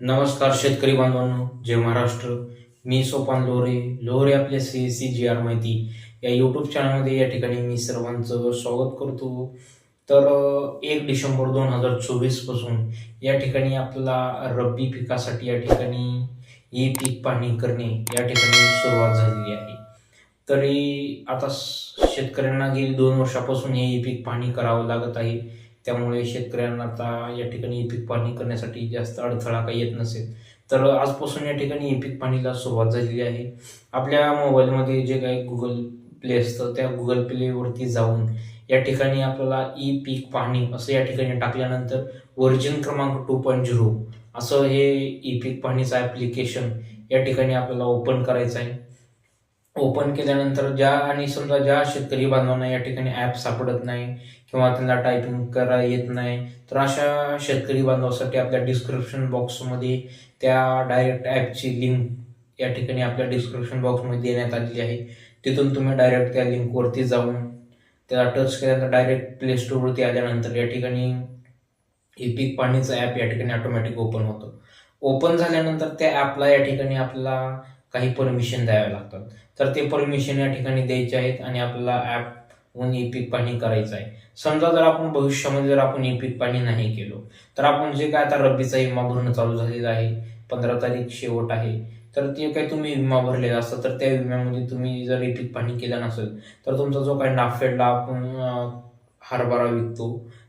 नमस्कार शेतकरी बांधवांनो जय महाराष्ट्र. मी सोपान लोहरे लोहरे आपल्या C S C G R माहिती. या यूट्यूब चॅनलमध्ये या ठिकाणी मी सर्वांचं स्वागत करतो. तर एक डिसेंबर दोन हजार चोवीसपासून या ठिकाणी आपल्याला रब्बी पिकासाठी या ठिकाणी ही पीक पाहणी करणे या ठिकाणी सुरुवात झालेली आहे. तरी आता शेतकऱ्यांना गेली दोन वर्षापासून हे पीक पाहणी करावं लागत आहे. त्यामुळे शेतकऱ्यांना आता या ठिकाणी ई पीक पाहणी करण्यासाठी जास्त अडथळा काही येत नसेल. तर आजपासून या ठिकाणी ई पीक पाहणीला सुरुवात झालेली आहे. आपल्या मोबाईलमध्ये जे काही गुगल प्ले असतं त्या गुगल प्लेवरती जाऊन या ठिकाणी आपल्याला ई पीक पाहणी असं या ठिकाणी टाकल्यानंतर वर्जन क्रमांक टू पॉईंट झिरो असं हे ई पीक पाहणीचं ॲप्लिकेशन या ठिकाणी आपल्याला ओपन करायचं आहे. ओपन केल्यानंतर ज्या आणि समजा ज्या शेतकरी बांधवांना या ठिकाणी ॲप सापडत नाही किंवा त्यांना टायपिंग करा येत नाही तर अशा शेतकरी बांधवासाठी आपल्या डिस्क्रिप्शन बॉक्समध्ये त्या डायरेक्ट ॲपची लिंक या ठिकाणी आपल्या डिस्क्रिप्शन बॉक्समध्ये देण्यात आलेली आहे. तिथून तुम्ही डायरेक्ट त्या लिंकवरती जाऊन त्याला टच केल्यानंतर डायरेक्ट प्ले स्टोरवरती आल्यानंतर या ठिकाणी हे पीक पाणीचं ॲप या ठिकाणी ऑटोमॅटिक ओपन होतं. ओपन झाल्यानंतर त्या ॲपला या ठिकाणी आपला काही परमिशन द्याव्या लागतात. तर ते परमिशन या ठिकाणी द्यायचे आहेत आणि आपल्याला ॲपहून ई पीक पाणी करायचं आहे. समजा जर आपण भविष्यामध्ये जर आपण ई पीक पाणी नाही केलो तर आपण जे काय आता रब्बीचा विमा भरणं चालू झालेला आहे पंधरा तारीख शेवट आहे तर ते काही तुम्ही विमा भरलेला असतं तर त्या विम्यामध्ये तुम्ही जर ई पीक पाणी केलं नसेल तर तुमचा जो काही नाफेडला आपण हरभरा विकतो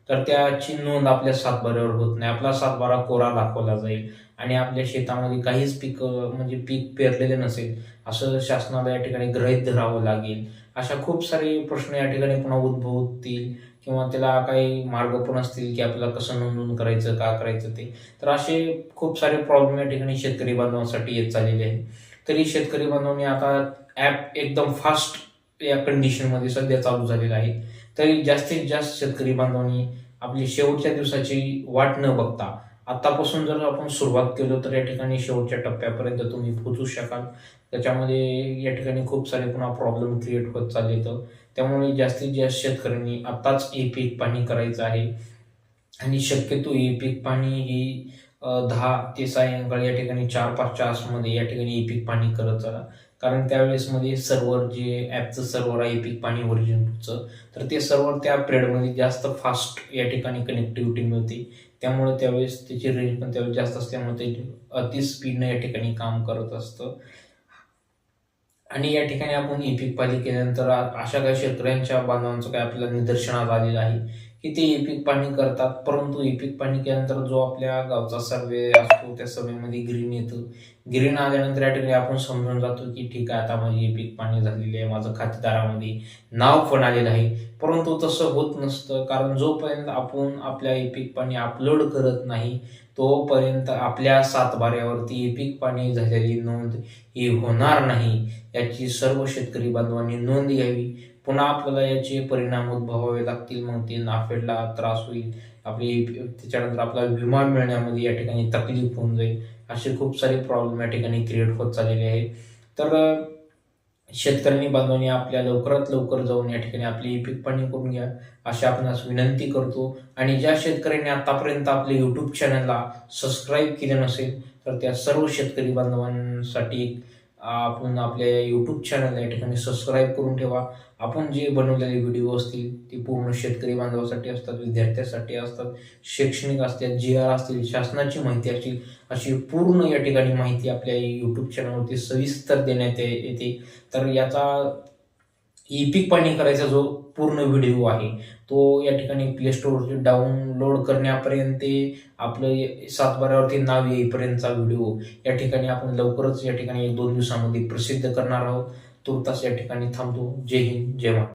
तर त्याची नोंद आपल्या सातबाऱ्यावर होत नाही. आपला सातबारा कोरा दाखवला जाईल आणि आपल्या शेतामध्ये काहीच पीक म्हणजे पीक पेरलेले नसेल असं शासनाला या ठिकाणी गृहीत धरावं लागेल. अशा खूप सारे प्रश्न या ठिकाणी पुन्हा उद्भवतील किंवा त्याला काही मार्ग पण असतील की आपल्याला कसं नोंदवून करायचं का करायचं ते. तर असे खूप सारे प्रॉब्लेम या ठिकाणी शेतकरी बांधवांसाठी येत चाललेले आहे तरी शेतकरी बांधवांनी आता ॲप एकदम फास्ट या कंडिशनमध्ये सध्या चालू झालेलं आहे. तरी जास्तीत जास्त शेतकरी बांधवांनी आपली शेवटच्या दिवसाची वाट न बघता आतापासून जर आपण सुरुवात केलो तर या ठिकाणी शेवटच्या टप्प्यापर्यंत तुम्ही पोहोचू शकाल. त्याच्यामध्ये या ठिकाणी खूप सारे पुन्हा प्रॉब्लेम क्रिएट होत चालले तर त्यामुळे जास्तीत जास्त शेतकऱ्यांनी आत्ताच ए पीक पाणी करायचं आहे. आणि शक्यतो ए पीक पाणी ही दहा ते सायंकाळी या ठिकाणी चार पाच चारमध्ये या ठिकाणी ए पीक पाणी करत चला. कारण त्यावेळेस मध्ये सर्व्हर जे ॲपचं सर्व्हर आहे ई पाणी ओरिजिनचं तर ते सर्व्हर त्या पिरियडमध्ये जास्त फास्ट या ठिकाणी कनेक्टिव्हिटी मिळते. त्यामुळे त्यावेळेस त्याची रेंज पण त्यावेळेस जास्त असल्यामुळे ते अति स्पीडनं या ठिकाणी काम करत असतं. आणि या ठिकाणी आपण ई पीक पाणी केल्यानंतर अशा काही शेतकऱ्यांच्या बांधवांचं काय आपल्याला निदर्शनात आलेलं आहे. की ते ई पीक पाणी करतात परंतु ई पीक पाणी केल्यानंतर जो आपल्या गावचा सर्वे असतो त्या सर्वेमध्ये ग्रीन येतं. ग्रीन आल्यानंतर या ठिकाणी आपण समजून जातो की ठीक आहे आता माझी ई पीक पाणी झालेली आहे माझं खातेदारामध्ये नाव पण आलेलं आहे. परंतु तसं होत नसतं कारण जोपर्यंत आपण आपल्या ई पीक पाणी अपलोड करत नाही तोपर्यंत आपल्या सातबाऱ्यावरती पीक पाणी झालेली नोंद ही होणार नाही याची सर्व शेतकरी बांधवांनी नोंद घ्यावी. पुन्हा आपल्याला याचे परिणाम उद्भवावे लागतील मग ते नाफेडला त्रास होईल. आपली त्याच्यानंतर आपल्याला विमा मिळण्यामध्ये या ठिकाणी तकलीफ होऊन जाईल. असे खूप सारे प्रॉब्लेम या ठिकाणी क्रिएट होत चाललेले आहे तर शेतकऱ्यांनी बांधवांनी आपल्या लवकरात लवकर जाऊन या ठिकाणी आपली ई पीक पाणी करून घ्या अशी आपणास विनंती करतो. आणि ज्या शेतकऱ्यांनी आतापर्यंत आपल्या यूट्यूब चॅनलला सबस्क्राईब केले नसेल तर त्या सर्व शेतकरी बांधवांसाठी आपण आपल्या यूट्यूब चॅनल या ठिकाणी सबस्क्राईब करून ठेवा. आपण जे बनवलेले व्हिडिओ असतील ते पूर्ण शेतकरी बांधवासाठी असतात विद्यार्थ्यांसाठी असतात शैक्षणिक असतात जी आर असतील शासनाची माहिती असतील अशी पूर्ण या ठिकाणी माहिती आपल्या यूट्यूब चॅनलवरती सविस्तर देण्यात येते. तर याचा ई पीक पाणी करायचा जो पूर्ण व्हिडिओ आहे तो या ठिकाणी प्ले स्टोअर डाउनलोड करण्यापर्यंत ते आपलं सातबाऱ्यावरती नाव येईपर्यंतचा व्हिडिओ या ठिकाणी आपण लवकरच या ठिकाणी एक दोन दिवसामध्ये प्रसिद्ध करणार आहोत. तुर्तास या ठिकाणी थांबतो. जय हिंद जय महाराज